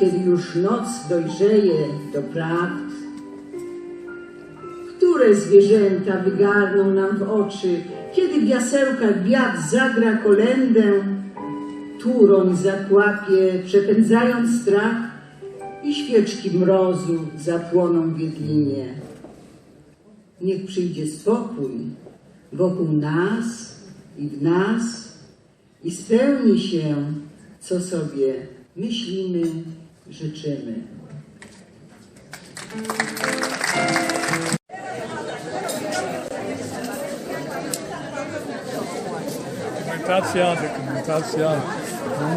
kiedy już noc dojrzeje do prawd, które zwierzęta wygarną nam w oczy, kiedy w jasełkach wiatr zagra kolędę, turoń zakłapie, przepędzając strach i świeczki mrozu zapłoną w Wiedlinie. Niech przyjdzie spokój wokół nas i w nas i spełni się, co sobie myślimy, życzymy. Dokumentacja, dokumentacja. No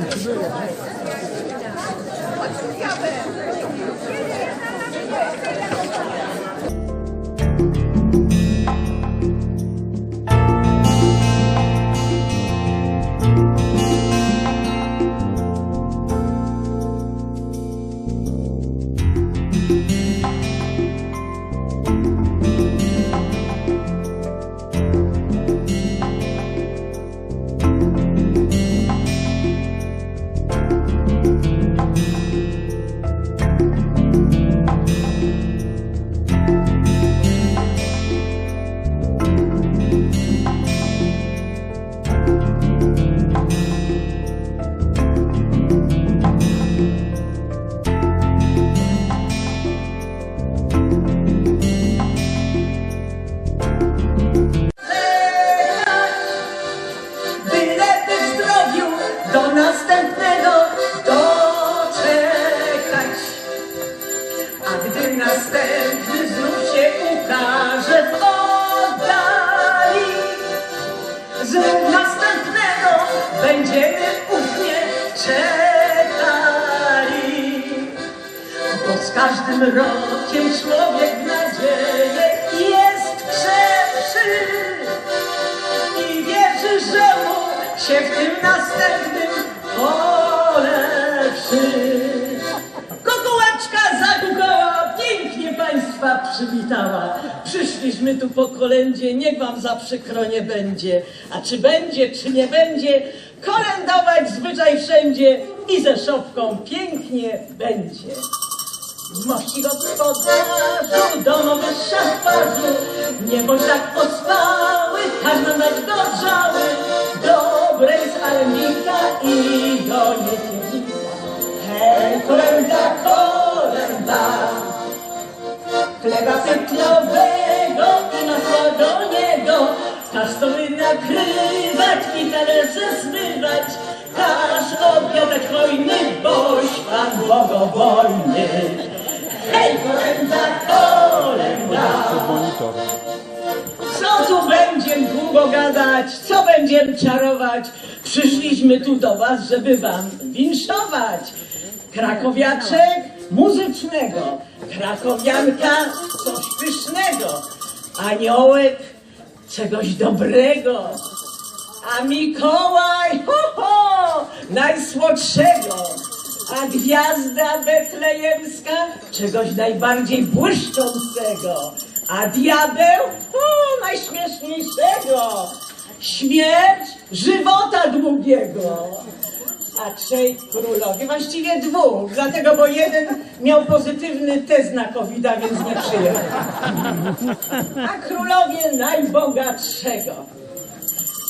każdym rokiem człowiek nadzieję jest krzepszy i wierzy, że mu się w tym następnym polepszy. Kukułeczka zakukała, pięknie Państwa przywitała. Przyszliśmy tu po kolędzie, niech Wam za przykro nie będzie. A czy będzie, czy nie będzie, kolędować zwyczaj wszędzie i ze szopką pięknie będzie. Mości gospodarzu, domowy szafarzu, niebo tak ospały, każdy noc gorzały, dobrej z armika i do nieciewnika. Hej, kolenda, kolenda, chleba cyklowego i masła do niego, każ stoły nakrywać i talerze zmywać, każ obiadać hojny, boś Pan bogobojny. Hej, co tu będziem długo gadać, co będziem czarować? Przyszliśmy tu do was, żeby wam winszować. Krakowiaczek muzycznego, krakowianka coś pysznego, aniołek czegoś dobrego, a Mikołaj, ho, ho, najsłodszego, a gwiazda betlejemska czegoś najbardziej błyszczącego, a diabeł, o, najśmieszniejszego, śmierć żywota długiego. A trzej królowie, właściwie dwóch, dlatego, bo jeden miał pozytywny test na covid więc nie przyjechał. A królowie najbogatszego.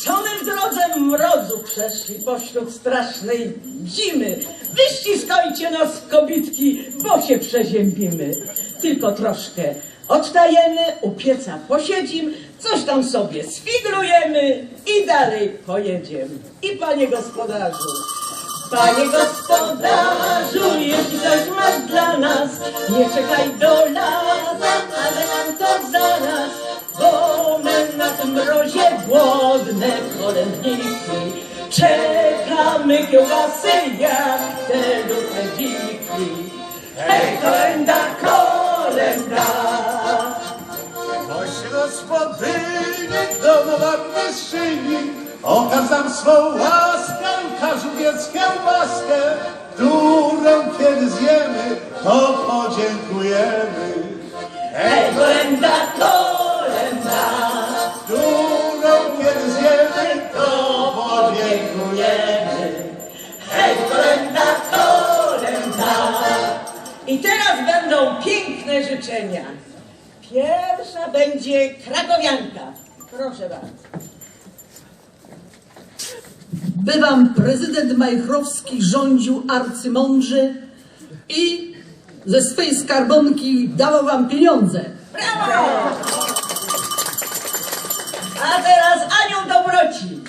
W drodze mrozu przeszli pośród strasznej zimy? Wyściskajcie nas, kobitki, bo się przeziębimy. Tylko troszkę odtajemy, u pieca posiedzim, coś tam sobie sfiglujemy i dalej pojedziemy. I panie gospodarzu, Panie gospodarzu, jeśli coś masz dla nas, nie czekaj do lata, ale nam to zaraz, bo na tym mrozie głodne kolędniki. Czekamy kiełbasy jak te ludziki. Hej, kolenda, kolenda! Mości gospodyni, domowa mistrzyni, okaż nam swą łaskę, każ ubiec kiełbaskę, którą kiedy zjemy, to podziękujemy. Hej, kolenda, kolenda! Proszę bardzo. by wam prezydent Majchrowski rządził arcymądrze i ze swej skarbonki dawał wam pieniądze. Brawo! A teraz Anią Dobroci.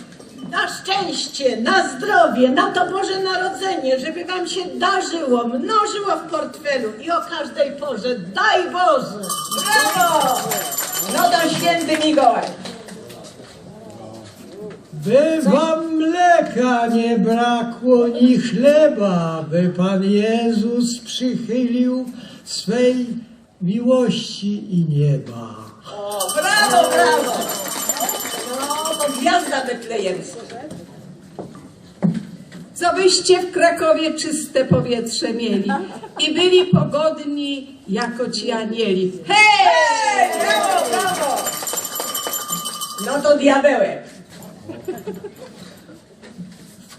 Na szczęście, na zdrowie, na to Boże Narodzenie, żeby wam się darzyło, mnożyło w portfelu i o każdej porze. Daj Boże! Brawo! No to święty Mikołaj. By wam mleka nie brakło, ni chleba, by Pan Jezus przychylił swej miłości i nieba. O, brawo, brawo! No, to gwiazda betlejemska. Co byście w Krakowie czyste powietrze mieli i byli pogodni jako ci anieli. Hej! Brawo, brawo! No to diabełek.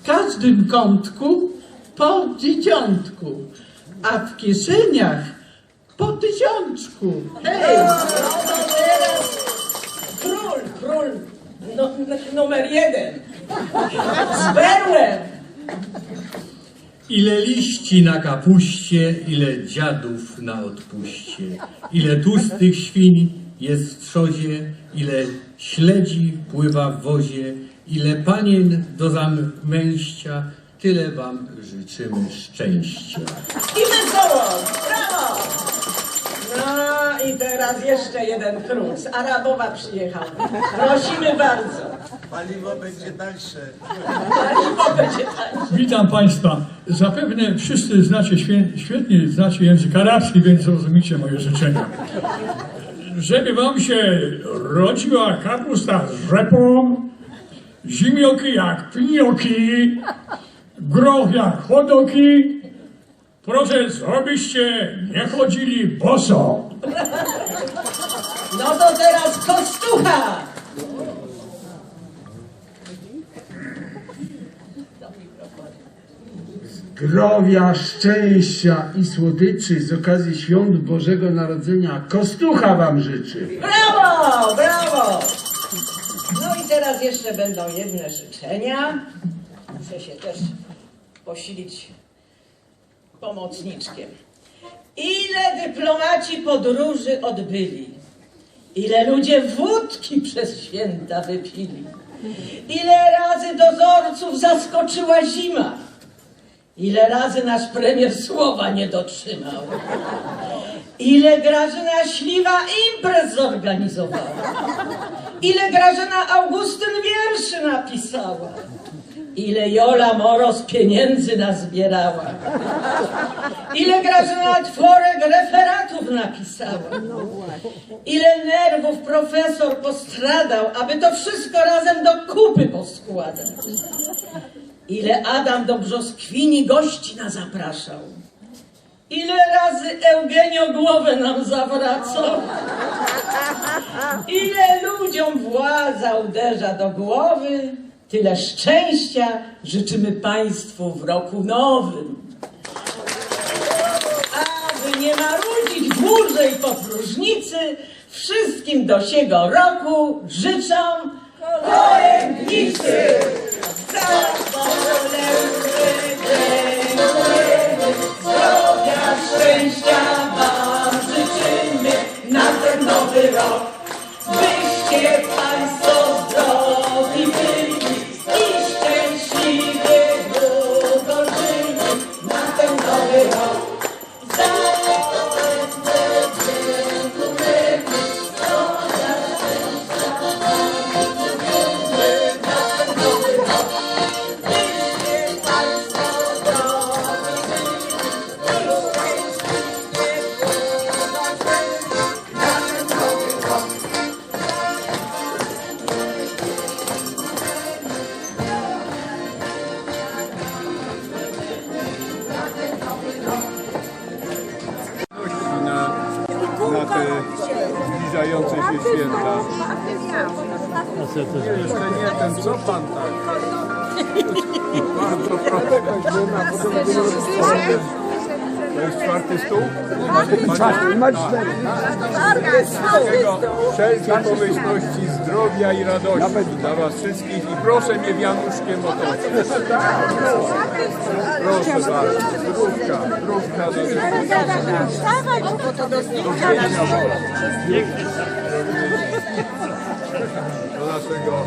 W każdym kątku po dzieciątku, a w kieszeniach po tysiączku. Hej! Król, król no, n- numer jeden. Z berłem. Ile liści na kapuście, ile dziadów na odpuście, ile tłustych świń jest w trzozie, ile śledzi pływa w wozie, ile panien do zamęścia, tyle wam życzymy szczęścia. I wesoło. Brawo! No i teraz jeszcze jeden. Z Arabowa przyjechał. Prosimy bardzo. Paliwo będzie tańsze. Paliwo będzie tańsze. Witam Państwa. Zapewne wszyscy znacie, świetnie znacie język arabski, więc rozumiecie moje życzenia. Żeby Wam się rodziła kapusta z rzepą, zimioki jak pinioki, groch jak chodoki, proszę, żebyście nie chodzili boso. No to teraz kostucha. Zdrowia, szczęścia i słodyczy z okazji świąt Bożego Narodzenia Kostucha wam życzy. Brawo, brawo. No i teraz jeszcze będą jedne życzenia. Chcę się też posilić pomocniczkiem. Ile dyplomaci podróży odbyli? Ile ludzie wódki przez święta wypili? Ile razy dozorców zaskoczyła zima? Ile razy nasz premier słowa nie dotrzymał? Ile Grażyna Śliwa imprez zorganizowała? Ile Grażyna Augustyn wierszy napisała? Ile Jola Moros pieniędzy nazbierała? Ile Grażyna Tworek referatów napisała? Ile nerwów profesor postradał, aby to wszystko razem do kupy poskładać? Ile Adam do brzoskwini gości na zapraszał? Ile razy Eugenio głowę nam zawracał? Ile ludziom władza uderza do głowy? Tyle szczęścia życzymy Państwu w roku nowym. Aby nie marudzić dłużej po próżnicy, wszystkim do siego roku życzą kolędnicy. Zdrowia, szczęścia Wam życzymy na ten nowy rok. Byście Jeszcze nie ten, co Pan tak? Bardzo proszę. To jest czwarty stół? Czwarty, ma cztery. Wszelkiej pomyślności, zdrowia i radości dla was wszystkich i proszę mnie wianuszkiem o to. Proszę bardzo, zdrówka, zdrówka do do naszego...